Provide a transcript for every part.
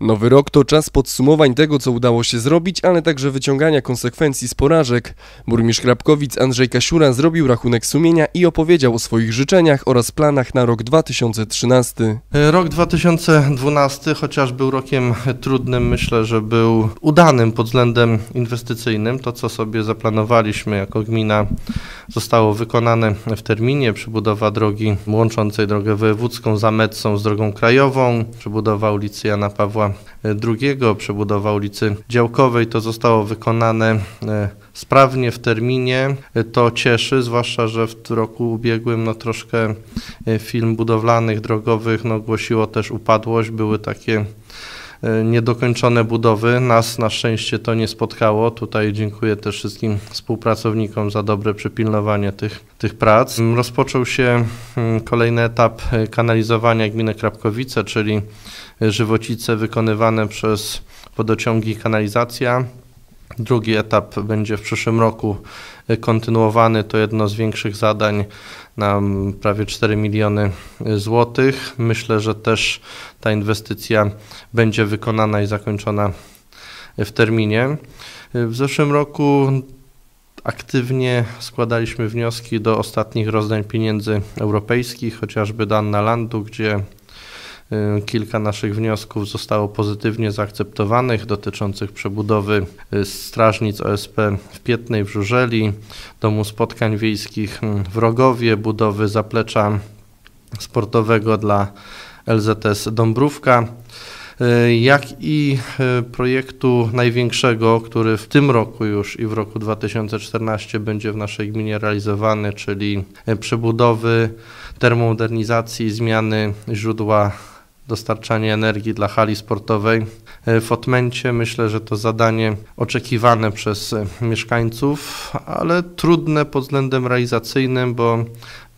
Nowy rok to czas podsumowań tego, co udało się zrobić, ale także wyciągania konsekwencji z porażek. Burmistrz Krapkowic Andrzej Kasiura zrobił rachunek sumienia i opowiedział o swoich życzeniach oraz planach na rok 2013. Rok 2012, chociaż był rokiem trudnym, myślę, że był udanym pod względem inwestycyjnym. To, co sobie zaplanowaliśmy jako gmina, zostało wykonane w terminie. Przebudowa drogi łączącej drogę wojewódzką za Medzą z drogą krajową, przebudowa ulicy Jana Pawła II, przebudowa ulicy Działkowej. To zostało wykonane e, sprawnie, w terminie. E, to cieszy, zwłaszcza, że w roku ubiegłym no, troszkę e, film budowlanych, drogowych no, głosiło też upadłość. Były takie niedokończone budowy. Nas na szczęście to nie spotkało. Tutaj dziękuję też wszystkim współpracownikom za dobre przypilnowanie tych, tych prac. Rozpoczął się mm, kolejny etap kanalizowania gminy Krapkowice, czyli żywocice wykonywane przez wodociągi i kanalizacja. Drugi etap będzie w przyszłym roku kontynuowany. To jedno z większych zadań na prawie 4 miliony złotych. Myślę, że też ta inwestycja będzie wykonana i zakończona w terminie. W zeszłym roku aktywnie składaliśmy wnioski do ostatnich rozdań pieniędzy europejskich, chociażby do Anna Landu, gdzie kilka naszych wniosków zostało pozytywnie zaakceptowanych dotyczących przebudowy y, strażnic OSP w Pietnej, w Żużeli, Domu Spotkań Wiejskich w Rogowie, budowy zaplecza sportowego dla LZS Dąbrówka y, jak i projektu największego, który w tym roku już i w roku 2014 będzie w naszej gminie realizowany, czyli przebudowy, termomodernizacji, zmiany źródła dostarczanie energii dla hali sportowej. E, w Otmencie myślę, że to zadanie oczekiwane przez e, mieszkańców, ale trudne pod względem realizacyjnym, bo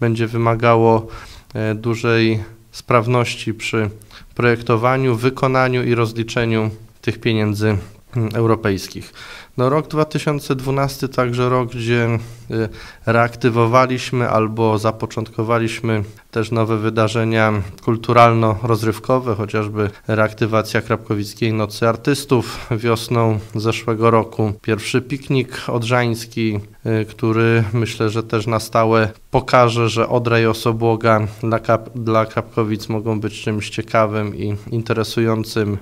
będzie wymagało e, dużej sprawności przy projektowaniu, wykonaniu i rozliczeniu tych pieniędzy mm, europejskich. No, rok 2012 także rok, gdzie reaktywowaliśmy albo zapoczątkowaliśmy też nowe wydarzenia kulturalno-rozrywkowe, chociażby reaktywacja Krapkowickiej Nocy Artystów wiosną zeszłego roku. Pierwszy piknik odrzański, y, który myślę, że też na stałe pokaże, że Odra i Osobłoga dla, Kap dla Krapkowic mogą być czymś ciekawym i interesującym.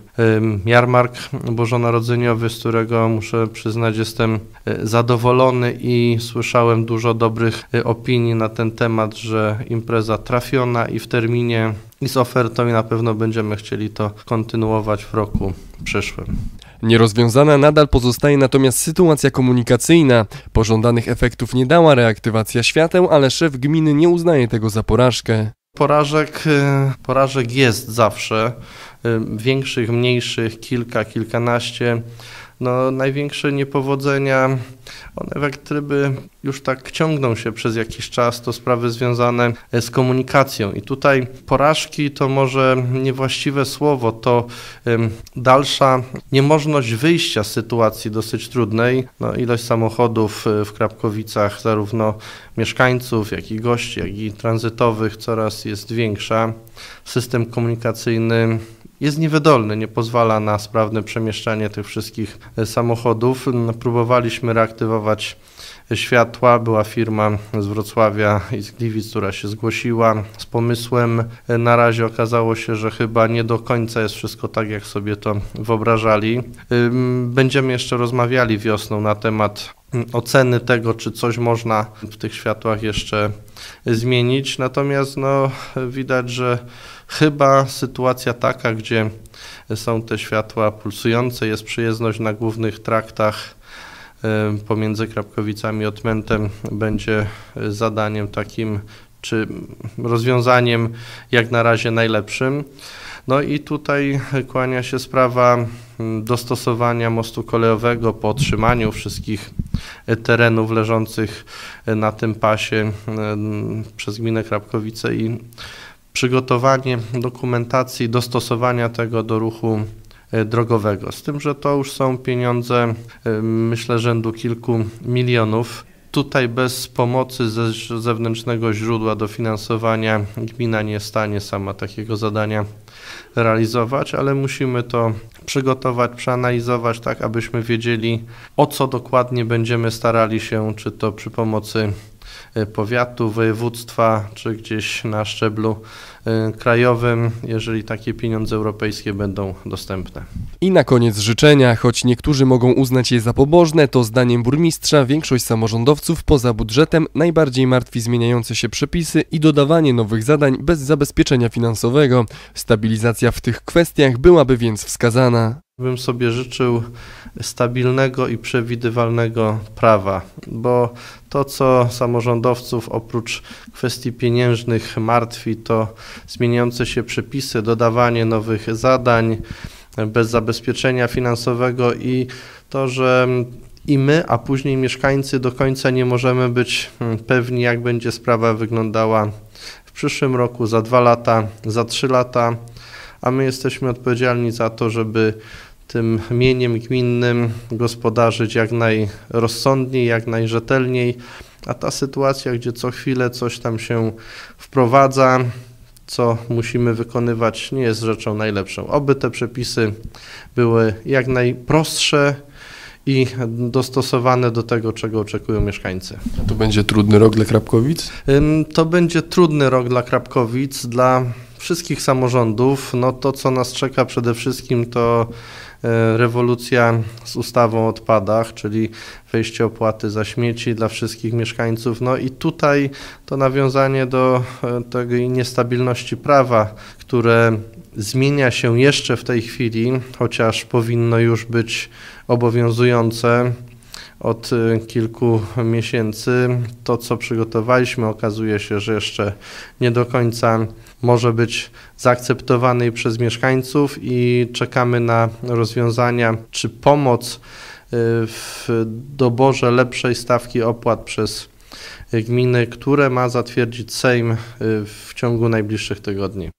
Jarmark bożonarodzeniowy, z którego muszę przyznać jestem y, zadowolony i słyszałem dużo dobrych y, opinii na ten temat, że impreza trafi trafiona i w terminie i z ofertą i na pewno będziemy chcieli to kontynuować w roku przyszłym. Nierozwiązana nadal pozostaje natomiast sytuacja komunikacyjna. Pożądanych efektów nie dała reaktywacja świateł, ale szef gminy nie uznaje tego za porażkę. Porażek, y, porażek jest zawsze, y, większych, mniejszych, kilka, kilkanaście no, największe niepowodzenia, one jak gdyby już tak ciągną się przez jakiś czas, to sprawy związane z komunikacją. I tutaj porażki to może niewłaściwe słowo, to dalsza niemożność wyjścia z sytuacji dosyć trudnej. No, ilość samochodów y, w Krapkowicach, zarówno mieszkańców, jak i gości, jak i tranzytowych coraz jest większa. System komunikacyjny jest niewydolny, nie pozwala na sprawne przemieszczanie tych wszystkich e, samochodów. Próbowaliśmy reaktywować światła. Była firma z Wrocławia i z Gliwic, która się zgłosiła z pomysłem. Na razie okazało się, że chyba nie do końca jest wszystko tak, jak sobie to wyobrażali. Będziemy jeszcze rozmawiali wiosną na temat oceny tego, czy coś można w tych światłach jeszcze zmienić. Natomiast no, widać, że chyba sytuacja taka, gdzie są te światła pulsujące, jest przyjezdność na głównych traktach pomiędzy Krapkowicami i Otmentem będzie zadaniem takim, czy rozwiązaniem jak na razie najlepszym. No i tutaj kłania się sprawa dostosowania mostu kolejowego po otrzymaniu wszystkich terenów leżących na tym pasie przez gminę Krapkowice i przygotowanie dokumentacji, dostosowania tego do ruchu e, drogowego. Z tym, że to już są pieniądze, e, myślę, rzędu kilku milionów Tutaj bez pomocy ze zewnętrznego źródła dofinansowania gmina nie stanie sama takiego zadania realizować, ale musimy to przygotować, przeanalizować tak, abyśmy wiedzieli o co dokładnie będziemy starali się, czy to przy pomocy e, powiatu, województwa, czy gdzieś na szczeblu e, krajowym, jeżeli takie pieniądze europejskie będą dostępne. I na koniec życzenia, choć niektórzy mogą uznać je za pobożne, to zdaniem burmistrza większość samorządowców poza budżetem najbardziej martwi zmieniające się przepisy i dodawanie nowych zadań bez zabezpieczenia finansowego. Stabilizacja w tych kwestiach byłaby więc wskazana. Bym sobie życzył stabilnego i przewidywalnego prawa, bo to, co samorządowców oprócz kwestii pieniężnych martwi, to zmieniające się przepisy, dodawanie nowych zadań bez zabezpieczenia finansowego i to, że i my, a później mieszkańcy do końca nie możemy być hmm, pewni, jak będzie sprawa wyglądała w przyszłym roku, za dwa lata, za trzy lata, a my jesteśmy odpowiedzialni za to, żeby tym mieniem gminnym gospodarzyć jak najrozsądniej, jak najrzetelniej, a ta sytuacja, gdzie co chwilę coś tam się wprowadza, co musimy wykonywać, nie jest rzeczą najlepszą. Oby te przepisy były jak najprostsze i dostosowane do tego, czego oczekują mieszkańcy. To będzie trudny rok dla Krapkowic? To będzie trudny rok dla Krapkowic, dla wszystkich samorządów. No to, co nas czeka przede wszystkim, to rewolucja z ustawą o odpadach, czyli wejście opłaty za śmieci dla wszystkich mieszkańców. No i tutaj to nawiązanie do e, tej niestabilności prawa, które zmienia się jeszcze w tej chwili, chociaż powinno już być obowiązujące od e, kilku miesięcy. To, co przygotowaliśmy, okazuje się, że jeszcze nie do końca może być zaakceptowany przez mieszkańców i czekamy na rozwiązania czy pomoc y, w doborze lepszej stawki opłat przez gminy, które ma zatwierdzić Sejm y, w ciągu najbliższych tygodni.